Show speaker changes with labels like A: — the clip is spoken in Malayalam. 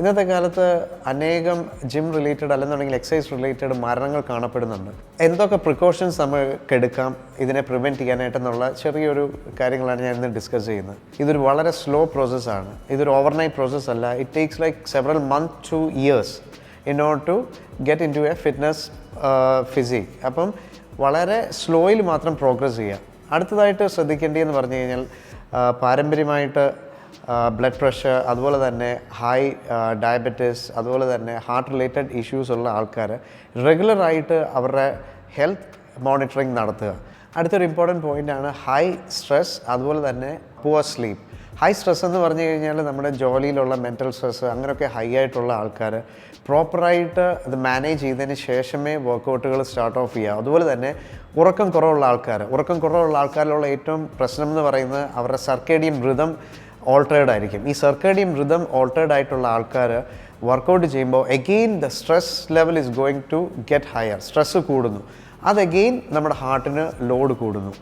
A: ഇന്നത്തെ കാലത്ത് അനേകം ജിം റിലേറ്റഡ് അല്ലെന്നുണ്ടെങ്കിൽ എക്സസൈസ് റിലേറ്റഡ് മരണങ്ങൾ കാണപ്പെടുന്നുണ്ട്. എന്തൊക്കെ പ്രിക്കോഷൻസ് നമുക്ക് എടുക്കാം? ഇതിനെ പ്രിവെന്റ് ചെയ്യാനായിട്ടെന്നുള്ള ചെറിയൊരു കാര്യങ്ങളാണ് ഞാൻ ഇന്ന് ഡിസ്കസ് ചെയ്യുന്നത്. ഇതൊരു വളരെ സ്ലോ പ്രോസസ്സാണ് ഇതൊരു ഓവർനൈറ്റ് പ്രോസസ്സ് അല്ല. It takes like several month to years in order to get in to a fitness physique അപ്പം വളരെ സ്ലോയിൽ മാത്രം പ്രോഗ്രസ് ചെയ്യുക അടുത്തതായിട്ട് ശ്രദ്ധിക്കേണ്ടതെന്ന് പറഞ്ഞു കഴിഞ്ഞാൽ ആ, പാരമ്പര്യമായിട്ട് ബ്ലഡ് പ്രഷർ അതുപോലെ തന്നെ ഹൈ ഡയബറ്റിസ് അതുപോലെ തന്നെ ഹാർട്ട് റിലേറ്റഡ് ഇഷ്യൂസ് ഉള്ള ആൾക്കാർ റെഗുലറായിട്ട് അവരുടെ ഹെൽത്ത് മോണിറ്ററിങ് നടത്തുക. അടുത്തൊരു ഇമ്പോർട്ടന്റ് പോയിന്റാണ് ഹൈ സ്ട്രെസ് അതുപോലെ തന്നെ പുവർ സ്ലീപ്പ് ഹൈ സ്ട്രെസ് എന്ന് പറഞ്ഞു കഴിഞ്ഞാൽ നമ്മുടെ ജോലിയിലുള്ള മെന്റൽ സ്ട്രെസ് അങ്ങനെയൊക്കെ ഹൈ ആയിട്ടുള്ള ആൾക്കാർ പ്രോപ്പറായിട്ട് അത് മാനേജ് ചെയ്തതിന് ശേഷമേ വർക്കൗട്ടുകൾ സ്റ്റാർട്ട് ഓഫ് ചെയ്യുക. അതുപോലെ തന്നെ ഉറക്കം കുറവുള്ള ആൾക്കാർ ഉറക്കം കുറവുള്ള ആൾക്കാരിലുള്ള ഏറ്റവും പ്രശ്നം എന്ന് പറയുന്നത് അവരുടെ സർക്കേഡിയം റിതം ഓൾട്ടേർഡ് ആയിരിക്കും. ഈ സർക്കേഡിയം റിതം ഓൾട്ടേർഡ് ആയിട്ടുള്ള ആൾക്കാർ വർക്കൗട്ട് ചെയ്യുമ്പോൾ again the stress level is going to get higher stress കൂടുന്നു. അത് എഗെയിൻ നമ്മുടെ ഹാർട്ടിന് ലോഡ് കൂടുന്നു.